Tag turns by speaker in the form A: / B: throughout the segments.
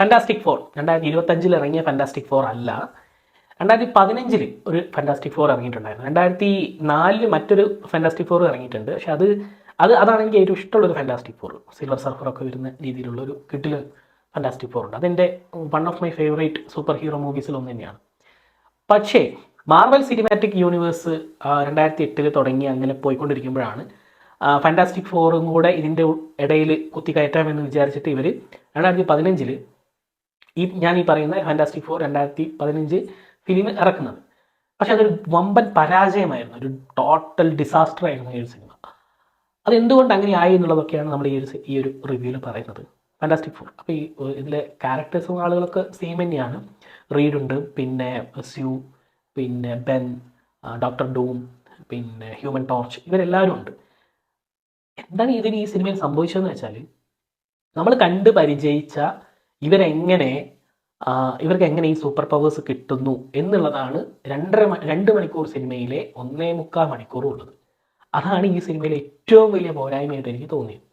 A: Fantastic four രണ്ടായിരത്തി ഇരുപത്തഞ്ചിൽ ഇറങ്ങിയ ഫാന്റാസ്റ്റിക് ഫോർ അല്ല. രണ്ടായിരത്തി പതിനഞ്ചിൽ ഒരു ഫാന്റാസ്റ്റിക് ഫോർ ഇറങ്ങിയിട്ടുണ്ടായിരുന്നു. രണ്ടായിരത്തി നാലിൽ മറ്റൊരു ഫാന്റാസ്റ്റിക് ഫോർ ഇറങ്ങിയിട്ടുണ്ട്. പക്ഷെ അത് അത് അതാണ് എനിക്ക് ഏറ്റവും ഇഷ്ടമുള്ള ഒരു ഫാന്റാസ്റ്റിക് ഫോർ സിൽവർ സർഫർ ഒക്കെ വരുന്ന രീതിയിലുള്ള ഒരു കിട്ടിൽ ഫാന്റാസ്റ്റിക് ഫോർ ഉണ്ട്. അതെന്റെ one of my favourite super hero മൂവീസിൽ ഒന്ന് തന്നെയാണ്. പക്ഷേ മാർവൽ സിനിമാറ്റിക് യൂണിവേഴ്സ് രണ്ടായിരത്തി എട്ടിൽ തുടങ്ങി അങ്ങനെ പോയിക്കൊണ്ടിരിക്കുമ്പോഴാണ് ഫാന്റാസ്റ്റിക് ഫോറും കൂടെ ഇതിന്റെ ഇടയിൽ കുത്തിക്കയറ്റാമെന്ന് വിചാരിച്ചിട്ട് ഇവർ രണ്ടായിരത്തി പതിനഞ്ചിൽ ഈ ഞാൻ ഈ പറയുന്ന ഫാന്റാസ്റ്റിക് ഫോർ രണ്ടായിരത്തി പതിനഞ്ച് ഫിലിം ഇറക്കുന്നത്. പക്ഷെ അതൊരു വമ്പൻ പരാജയമായിരുന്നു. ഒരു ടോട്ടൽ ഡിസാസ്റ്റർ ആയിരുന്നു ഈ ഒരു സിനിമ അത് എന്തുകൊണ്ട് അങ്ങനെ ആയി എന്നുള്ളതൊക്കെയാണ് നമ്മൾ ഈ ഒരു ഈ ഒരു റിവ്യൂവിൽ പറയുന്നത്. ഫാന്റാസ്റ്റിക് ഫോർ അപ്പോൾ ഈ ഇതിലെ ക്യാരക്ടേഴ്സും ആളുകളൊക്കെ സെയിം തന്നെയാണ്. റീഡുണ്ട് പിന്നെ സ്യൂ പിന്നെ ബെൻ ഡോക്ടർ ഡൂം പിന്നെ ഹ്യൂമൻ ടോർച്ച് ഇവരെല്ലാവരും ഉണ്ട്. എന്താണ് ഇതിന് ഈ സിനിമയിൽ സംഭവിച്ചതെന്ന് വെച്ചാൽ നമ്മൾ കണ്ട് പരിചയിച്ച ഇവരെങ്ങനെ ഇവർക്ക് എങ്ങനെ ഈ സൂപ്പർ പവേഴ്സ് കിട്ടുന്നു എന്നുള്ളതാണ് രണ്ടര രണ്ട് മണിക്കൂർ സിനിമയിലെ ഒന്നേ മുക്കാൽ മണിക്കൂർ ഉള്ളത്. അതാണ് ഈ സിനിമയിലെ ഏറ്റവും വലിയ പോരായ്മയായിട്ട് എനിക്ക് തോന്നിയത്.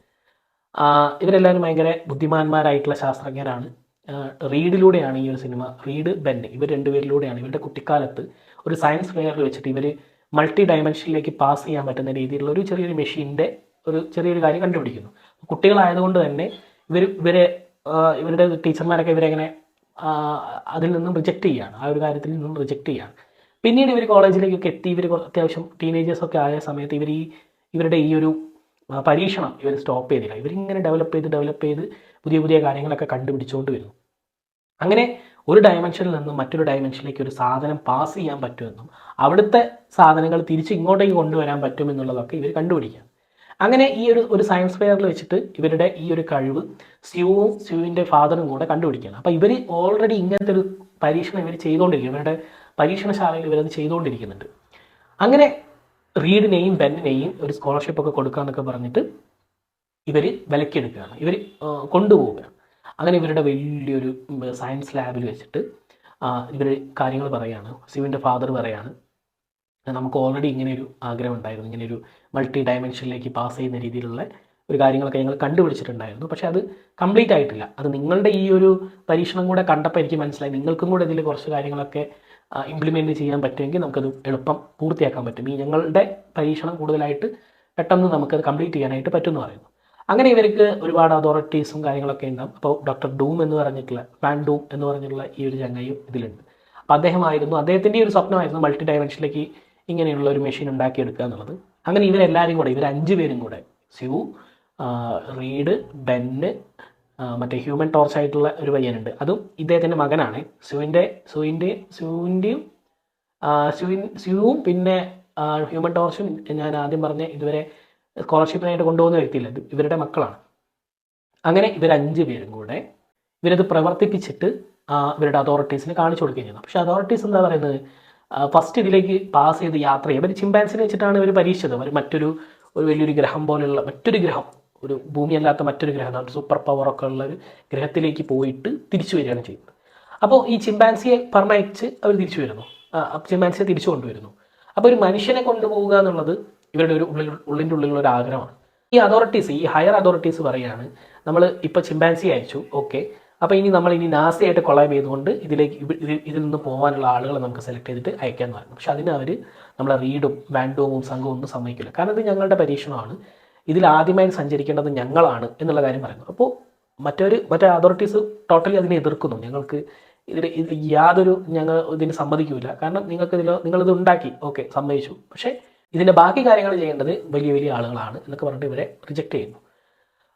A: ഇവരെല്ലാവരും ഭയങ്കര ബുദ്ധിമാന്മാരായിട്ടുള്ള ശാസ്ത്രജ്ഞരാണ്. റീഡിലൂടെയാണ് ഈ ഒരു സിനിമ റീഡ് ബെൻ ഇവർ രണ്ടുപേരിലൂടെയാണ് ഇവരുടെ കുട്ടിക്കാലത്ത് ഒരു സയൻസ് ഫെയറിൽ വെച്ചിട്ട് ഇവർ മൾട്ടി ഡയമെൻഷനിലേക്ക് പാസ് ചെയ്യാൻ പറ്റുന്ന രീതിയിലുള്ള ഒരു ചെറിയൊരു മെഷീന്റെ ഒരു ചെറിയൊരു കാര്യം കണ്ടുപിടിക്കുന്നു. കുട്ടികളായതുകൊണ്ട് തന്നെ ഇവർ ഇവരെ ഇവരുടെ ടീച്ചർമാരൊക്കെ ഇവരെങ്ങനെ അതിൽ നിന്നും റിജക്റ്റ് ചെയ്യുകയാണ് ആ ഒരു കാര്യത്തിൽ നിന്നും റിജക്റ്റ് ചെയ്യുകയാണ് പിന്നീട് ഇവർ കോളേജിലേക്കൊക്കെ എത്തി ഇവർ അത്യാവശ്യം ടീനേജേഴ്സൊക്കെ ആയ സമയത്ത് ഇവർ ഈ ഇവരുടെ ഈ ഒരു പരീക്ഷണം ഇവർ സ്റ്റോപ്പ് ചെയ്തില്ല. ഇവരിങ്ങനെ ഡെവലപ്പ് ചെയ്ത് ഡെവലപ്പ് ചെയ്ത് പുതിയ പുതിയ കാര്യങ്ങളൊക്കെ കണ്ടുപിടിച്ചുകൊണ്ട് വരുന്നു അങ്ങനെ ഒരു ഡയമെൻഷനിൽ നിന്നും മറ്റൊരു ഡയമെൻഷനിലേക്ക് ഒരു സാധനം പാസ് ചെയ്യാൻ പറ്റുമെന്നും അവിടുത്തെ സാധനങ്ങൾ തിരിച്ച് ഇങ്ങോട്ടേക്ക് കൊണ്ടുവരാൻ പറ്റുമെന്നുള്ളതൊക്കെ ഇവർ കണ്ടുപിടിക്കുക അങ്ങനെ ഈ ഒരു ഒരു സയൻസ് ഫെയറിൽ വെച്ചിട്ട് ഇവരുടെ ഈ ഒരു കഴിവ് സ്യൂവും സ്യൂവിന്റെ ഫാദറും കൂടെ കണ്ടുപിടിക്കുകയാണ്. അപ്പോൾ ഇവർ ഓൾറെഡി ഇങ്ങനത്തെ ഒരു പരീക്ഷണം ഇവർ ചെയ്തുകൊണ്ടിരിക്കും ഇവരുടെ പരീക്ഷണശാലയിൽ ഇവരത് ചെയ്തുകൊണ്ടിരിക്കുന്നുണ്ട് അങ്ങനെ റീഡിനെയും ബെന്നിനെയും ഒരു സ്കോളർഷിപ്പ് ഒക്കെ കൊടുക്കാന്നൊക്കെ പറഞ്ഞിട്ട് ഇവർ വിലക്കെടുക്കുകയാണ്. ഇവർ കൊണ്ടുപോവുകയാണ്. അങ്ങനെ ഇവരുടെ വലിയൊരു സയൻസ് ലാബിൽ വെച്ചിട്ട് ഇവർ കാര്യങ്ങൾ പറയുകയാണ് സിവിന്റെ ഫാദർ പറയാണ്. നമുക്ക് ഓൾറെഡി ഇങ്ങനെ ഒരു ആഗ്രഹം ഉണ്ടായിരുന്നു. ഇങ്ങനെ ഒരു മൾട്ടി ഡയമെൻഷനിലേക്ക് പാസ് ചെയ്യുന്ന രീതിയിലുള്ള ഒരു കാര്യങ്ങളൊക്കെ ഞങ്ങൾ കണ്ടുപിടിച്ചിട്ടുണ്ടായിരുന്നു. പക്ഷേ അത് കംപ്ലീറ്റ് ആയിട്ടില്ല. അത് നിങ്ങളുടെ ഈ ഒരു പരീക്ഷണം കൂടെ കണ്ടപ്പോൾ എനിക്ക് മനസ്സിലായി. നിങ്ങൾക്കും കൂടെ ഇതിൽ കുറച്ച് കാര്യങ്ങളൊക്കെ ഇംപ്ലിമെന്റ് ചെയ്യാൻ പറ്റുമെങ്കിൽ നമുക്കത് എളുപ്പം പൂർത്തിയാക്കാൻ പറ്റും. ഈ ഞങ്ങളുടെ പരീക്ഷണം കൂടുതലായിട്ട് പെട്ടെന്ന് നമുക്കത് കംപ്ലീറ്റ് ചെയ്യാനായിട്ട് പറ്റുമെന്ന് പറയുന്നു. അങ്ങനെ ഇവർക്ക് ഒരുപാട് അതോറിറ്റീസും കാര്യങ്ങളൊക്കെ ഉണ്ടാകും അപ്പോൾ ഡോക്ടർ ഡൂം എന്ന് പറഞ്ഞിട്ടുള്ള ഫാൻ ഡൂം എന്ന് പറഞ്ഞിട്ടുള്ള ഈ ഒരു ചങ്ങയും ഇതിലുണ്ട്. അപ്പോൾ അദ്ദേഹമായിരുന്നു അദ്ദേഹത്തിന്റെ ഒരു സ്വപ്നമായിരുന്നു മൾട്ടി ഡയമെൻഷനിലേക്ക് ഇങ്ങനെയുള്ള ഒരു മെഷീൻ ഉണ്ടാക്കിയെടുക്കുക എന്നുള്ളത്. അങ്ങനെ ഇവരെല്ലാവരും കൂടെ ഇവർ അഞ്ച് പേരും കൂടെ സ്യൂ റീഡ് ബെന്ന് മറ്റേ ഹ്യൂമൻ ടോർച്ച് ആയിട്ടുള്ള ഒരു പയ്യനുണ്ട്. അതും ഇദ്ദേഹത്തിന്റെ മകനാണ്. സ്യൂവിന്റെ സ്യൂവിന്റെ സ്യൂവിന്റെയും സ്യൂവിൻ സ്യൂവും പിന്നെ ഹ്യൂമൻ ടോർച്ചും ഞാൻ ആദ്യം പറഞ്ഞ ഇതുവരെ സ്കോളർഷിപ്പിനായിട്ട് കൊണ്ടുപോകുന്ന വ്യക്തിയില്ല ഇവരുടെ മക്കളാണ്. അങ്ങനെ ഇവർ അഞ്ച് പേരും കൂടെ ഇവരത് പ്രവർത്തിപ്പിച്ചിട്ട് ഇവരുടെ അതോറിറ്റീസിന് കാണിച്ചു കൊടുക്കുകയും ചെയ്യുന്നു പക്ഷേ അതോറിറ്റീസ് എന്താ പറയുന്നത്? ഫസ്റ്റ് ഇതിലേക്ക് പാസ് ചെയ്ത് യാത്ര ചെയ്യുക ഇവർ ചിമ്പാൻസിനെ വെച്ചിട്ടാണ് ഇവർ പരീക്ഷിച്ചത്. അവർ മറ്റൊരു ഒരു വലിയൊരു ഗ്രഹം പോലെയുള്ള മറ്റൊരു ഗ്രഹം. ഒരു ഭൂമിയല്ലാത്ത മറ്റൊരു ഗ്രഹം. സൂപ്പർ പവർ ഒക്കെ ഉള്ള ഒരു ഗ്രഹത്തിലേക്ക് പോയിട്ട് തിരിച്ചു വരികയാണ് ചെയ്യുന്നത്. അപ്പോൾ ഈ ചിമ്പാൻസിയെ പറഞ്ഞയച്ച് അവർ തിരിച്ചു വരുന്നു. ചിമ്പാൻസിയെ തിരിച്ചു കൊണ്ടുവരുന്നു. അപ്പോൾ ഒരു മനുഷ്യനെ കൊണ്ടുപോവുക എന്നുള്ളത് ഇവരുടെ ഒരു ഉള്ളിൽ ഉള്ളിന്റെ ഉള്ളിലുള്ള ഒരു ആഗ്രഹമാണ്. ഈ അതോറിറ്റീസ് ഈ ഹയർ അതോറിറ്റീസ് പറയുകയാണ് നമ്മൾ ഇപ്പോൾ ചിമ്പാൻസി അയച്ചു. ഓക്കെ അപ്പോൾ ഇനി നമ്മൾ ഇനി നാസയായിട്ട് കൊളാബ് ചെയ്തുകൊണ്ട് ഇതിലേക്ക് ഇതിൽ നിന്ന് പോകാനുള്ള ആളുകളെ നമുക്ക് സെലക്ട് ചെയ്തിട്ട് അയക്കാമെന്ന് പറയുന്നു പക്ഷെ അതിന് അവർ നമ്മളെ റീഡും വാൻഡോവും സംഘവും ഒന്നും സമ്മതിക്കില്ല. കാരണം ഇത് ഞങ്ങളുടെ പരീക്ഷണമാണ്. ഇതിൽ ആദ്യമായി സഞ്ചരിക്കേണ്ടത് ഞങ്ങളാണ് എന്നുള്ള കാര്യം പറയുന്നു. അപ്പോൾ മറ്റൊരു മറ്റേ അതോറിറ്റീസ് ടോട്ടലി അതിനെ എതിർക്കുന്നു. ഞങ്ങൾക്ക് ഇതിൽ ഇത് യാതൊരു ഞങ്ങൾ ഇതിന് സമ്മതിക്കില്ല കാരണം നിങ്ങൾക്ക് ഇതിൽ നിങ്ങളിത് ഉണ്ടാക്കി. ഓക്കെ സമ്മതിച്ചു. പക്ഷേ ഇതിന്റെ ബാക്കി കാര്യങ്ങൾ ചെയ്യേണ്ടത് വലിയ വലിയ ആളുകളാണ് എന്നൊക്കെ പറഞ്ഞിട്ട് ഇവരെ റിജക്റ്റ് ചെയ്യുന്നു.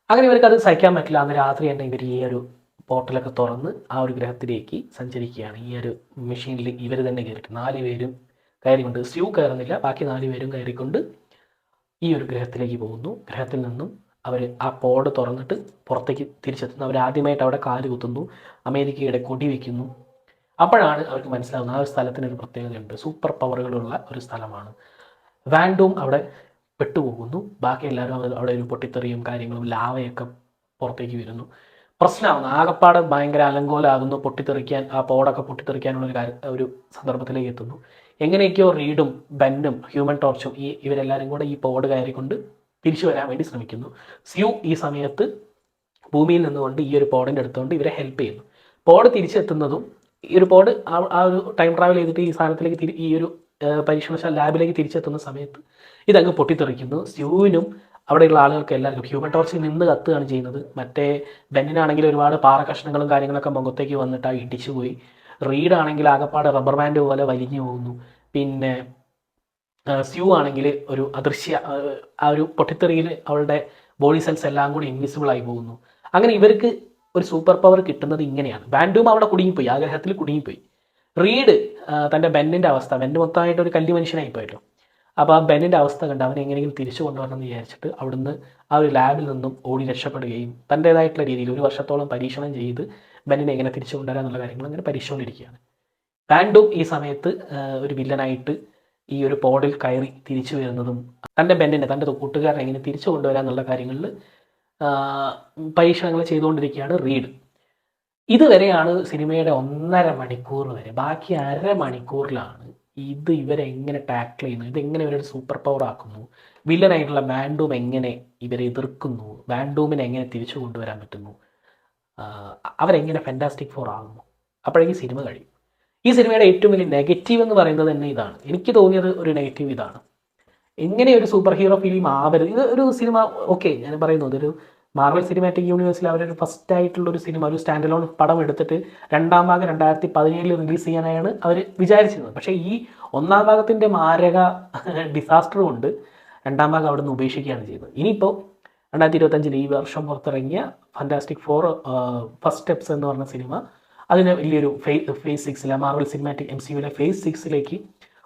A: അങ്ങനെ ഇവർക്ക് അത് സഹിക്കാൻ പറ്റില്ല. അന്ന് രാത്രി തന്നെ ഇവർ ഈ ഒരു പോർട്ടലൊക്കെ തുറന്ന് ആ ഒരു ഗ്രഹത്തിലേക്ക് സഞ്ചരിക്കുകയാണ്. ഈ ഒരു മെഷീനിൽ ഇവർ തന്നെ കയറിയിട്ട് നാല് പേരും കയറിക്കൊണ്ട് സ്യൂ കയറുന്നില്ല ബാക്കി നാല് പേരും കയറിക്കൊണ്ട് ഈ ഒരു ഗ്രഹത്തിലേക്ക് പോകുന്നു. ഗ്രഹത്തിൽ നിന്നും അവർ ആ പോഡ് തുറന്നിട്ട് പുറത്തേക്ക് തിരിച്ചെത്തുന്നു. അവർ ആദ്യമായിട്ട് അവിടെ കാൽ കുത്തുന്നു അമേരിക്കയുടെ കൊടി വയ്ക്കുന്നു അപ്പോഴാണ് അവർക്ക് മനസ്സിലാവുന്നത് ആ ഒരു സ്ഥലത്തിന് ഒരു പ്രത്യേകതയുണ്ട്. സൂപ്പർ പവറുകളുള്ള ഒരു സ്ഥലമാണ്. വാൻഡും അവിടെ പെട്ടുപോകുന്നു. ബാക്കി എല്ലാവരും അവിടെ ഒരു പൊട്ടിത്തെറിയും കാര്യങ്ങളും ലാവയൊക്കെ പുറത്തേക്ക് വരുന്നു. പ്രശ്നമാകുന്നു ആകപ്പാട് ഭയങ്കര അലങ്കോലാകുന്നു പൊട്ടിത്തെറിക്കാൻ ആ പോടൊക്കെ പൊട്ടിത്തെറിക്കാനുള്ള ഒരു കാര്യം ഒരു സന്ദർഭത്തിലേക്ക് എത്തുന്നു. എങ്ങനെയൊക്കെയോ റീഡും ബെന്നും ഹ്യൂമൻ ടോർച്ചും ഈ ഇവരെല്ലാവരും കൂടെ ഈ പോട് കയറിക്കൊണ്ട് തിരിച്ചു വരാൻ വേണ്ടി ശ്രമിക്കുന്നു. സ്യു ഈ സമയത്ത് ഭൂമിയിൽ നിന്നുകൊണ്ട് ഈ ഒരു പോഡിന്റെ അടുത്തുകൊണ്ട് ഇവരെ ഹെൽപ്പ് ചെയ്യുന്നു. പോഡ് തിരിച്ചെത്തുന്നതും ഈ ഒരു പോഡ് ആ- ഒരു ടൈം ട്രാവൽ ചെയ്തിട്ട് ഈ സാധനത്തിലേക്ക് തിരി ഈ ഒരു പരീക്ഷണശാല ലാബിലേക്ക് തിരിച്ചെത്തുന്ന സമയത്ത് ഇതങ്ങ് പൊട്ടിത്തെറിക്കുന്നു. സ്യൂവിനും അവിടെയുള്ള ആളുകൾക്ക് എല്ലാവർക്കും ഹ്യൂമൻ ടോർച്ചിൽ നിന്ന് കത്തുകയാണ് ചെയ്യുന്നത്. മറ്റേ ബെന്നിനാണെങ്കിൽ ഒരുപാട് പാറ കഷ്ണങ്ങളും കാര്യങ്ങളൊക്കെ മുഖത്തേക്ക് വന്നിട്ട് ആ ഇടിച്ചു പോയി. റീഡാണെങ്കിൽ ആകപ്പാട് റബ്ബർ ബാൻഡ് പോലെ വലിഞ്ഞു പോകുന്നു. പിന്നെ സ്യൂ ആണെങ്കിൽ ഒരു അദൃശ്യ ആ, ഒരു പൊട്ടിത്തെറിയിൽ അവളുടെ ബോഡി സെൽസ് എല്ലാം കൂടി ഇൻവിസിബിൾ ആയി പോകുന്നു. അങ്ങനെ ഇവർക്ക് ഒരു സൂപ്പർ പവർ കിട്ടുന്നത് ഇങ്ങനെയാണ്. ബാൻഡും അവിടെ കുടുങ്ങിപ്പോയി. ആഗ്രഹത്തിൽ കുടുങ്ങിപ്പോയി. റീഡ് തന്റെ ബെന്നിന്റെ അവസ്ഥ. ബെന്ന് മൊത്തമായിട്ട് ഒരു കല്ലി മനുഷ്യനായി പോയല്ലോ. അപ്പോൾ ആ ബെന്നിന്റെ അവസ്ഥ കണ്ട് അവനെ എങ്ങനെയെങ്കിലും തിരിച്ചു കൊണ്ടുവരണം എന്ന് വിചാരിച്ചിട്ട് അവിടുന്ന് ആ ഒരു ലാബിൽ നിന്നും ഓടി രക്ഷപ്പെടുകയും തന്റേതായിട്ടുള്ള രീതിയിൽ ഒരു വർഷത്തോളം പരീക്ഷണം ചെയ്ത് ബെന്നിനെ എങ്ങനെ തിരിച്ചു കൊണ്ടുവരാൻ എന്നുള്ള കാര്യങ്ങൾ അങ്ങനെ പരീക്ഷിച്ചുകൊണ്ടിരിക്കുകയാണ് ബാൻഡും ഈ സമയത്ത് ഒരു വില്ലനായിട്ട് ഈ ഒരു പോഡിൽ കയറി തിരിച്ചു വരുന്നതും തന്റെ ബെന്നിനെ തന്റെ കൂട്ടുകാരനെ എങ്ങനെ തിരിച്ചു കൊണ്ടുവരാം എന്നുള്ള കാര്യങ്ങളിൽ പരീക്ഷണങ്ങൾ ചെയ്തുകൊണ്ടിരിക്കുകയാണ് റീഡ്. ഇതുവരെയാണ് സിനിമയുടെ ഒന്നര മണിക്കൂർ വരെ ബാക്കി അര മണിക്കൂറിലാണ് ഇത് ഇവരെ എങ്ങനെ ടാക്കിൾ ചെയ്യുന്നു? ഇതെങ്ങനെ ഇവരുടെ സൂപ്പർ പവർ ആക്കുന്നു? വില്ലനായിട്ടുള്ള വാൻഡൂം എങ്ങനെ ഇവരെ എതിർക്കുന്നു? വാൻഡൂമിനെ എങ്ങനെ തിരിച്ചു കൊണ്ടുവരാൻ പറ്റുന്നു? അവരെങ്ങനെ ഫെന്റാസ്റ്റിക് ഫോർ ആകുന്നു? അപ്പോഴേക്കും സിനിമ കഴിയും. ഈ സിനിമയുടെ ഏറ്റവും വലിയ നെഗറ്റീവ് എന്ന് പറയുന്നത് തന്നെ ഇതാണ്. എനിക്ക് തോന്നിയത് ഒരു നെഗറ്റീവ് ഇതാണ്. എങ്ങനെ ഒരു സൂപ്പർ ഹീറോ ഫിലിം ആവരുത്? ഇത് ഒരു സിനിമ ഓക്കെ ഞാൻ പറയുന്നു ഇതൊരു മാർവൽ സിനിമാറ്റിക് യൂണിവേഴ്സിൽ അവരൊരു ഫസ്റ്റ് ആയിട്ടുള്ള ഒരു സിനിമ ഒരു സ്റ്റാൻഡ് ലോൺ പടം എടുത്തിട്ട് രണ്ടാം ഭാഗം രണ്ടായിരത്തി പതിനേഴിൽ റിലീസ് ചെയ്യാനാണ് അവർ വിചാരിച്ചിരുന്നത്. പക്ഷേ ഈ ഒന്നാം ഭാഗത്തിന്റെ മാരക ഡിസാസ്റ്റർ കൊണ്ട് രണ്ടാം ഭാഗം അവിടെ നിന്ന് ഉപേക്ഷിക്കുകയാണ് ചെയ്തത്. ഇനിയിപ്പോൾ രണ്ടായിരത്തി ഇരുപത്തഞ്ചിൽ ഈ വർഷം പുറത്തിറങ്ങിയ ഫാന്റാസ്റ്റിക് ഫോർ ഫസ്റ്റ് സ്റ്റെപ്സ് എന്ന് പറഞ്ഞ സിനിമ അതിന് വലിയൊരു ഫേ ഫേസ് സിക്സിലെ മാർവൽ സിനിമാറ്റിക് എം സി യുവിലെ ഫേസ് സിക്സിലേക്ക്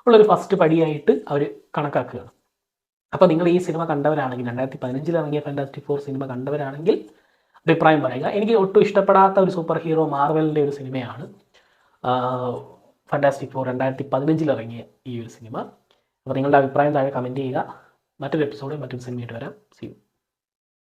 A: ഉള്ളൊരു ഫസ്റ്റ് പടിയായിട്ട് അവർ കണക്കാക്കുകയാണ്. അപ്പോൾ നിങ്ങൾ ഈ സിനിമ കണ്ടവരാണെങ്കിൽ രണ്ടായിരത്തി പതിനഞ്ചിൽ ഇറങ്ങിയ ഫാന്റാസ്റ്റിക് ഫോർ സിനിമ കണ്ടവരാണെങ്കിൽ അഭിപ്രായം പറയുക. എനിക്ക് ഒട്ടും ഇഷ്ടപ്പെടാത്ത ഒരു സൂപ്പർ ഹീറോ മാർവലിന്റെ ഒരു സിനിമയാണ് ഫാന്റാസ്റ്റിക് ഫോർ രണ്ടായിരത്തി പതിനഞ്ചിൽ ഇറങ്ങിയ ഈ ഒരു സിനിമ. അപ്പോൾ നിങ്ങളുടെ അഭിപ്രായം താഴെ കമന്റ് ചെയ്യുക. മറ്റൊരു എപ്പിസോഡ് മറ്റൊരു സിനിമയായിട്ട് വരാം. See you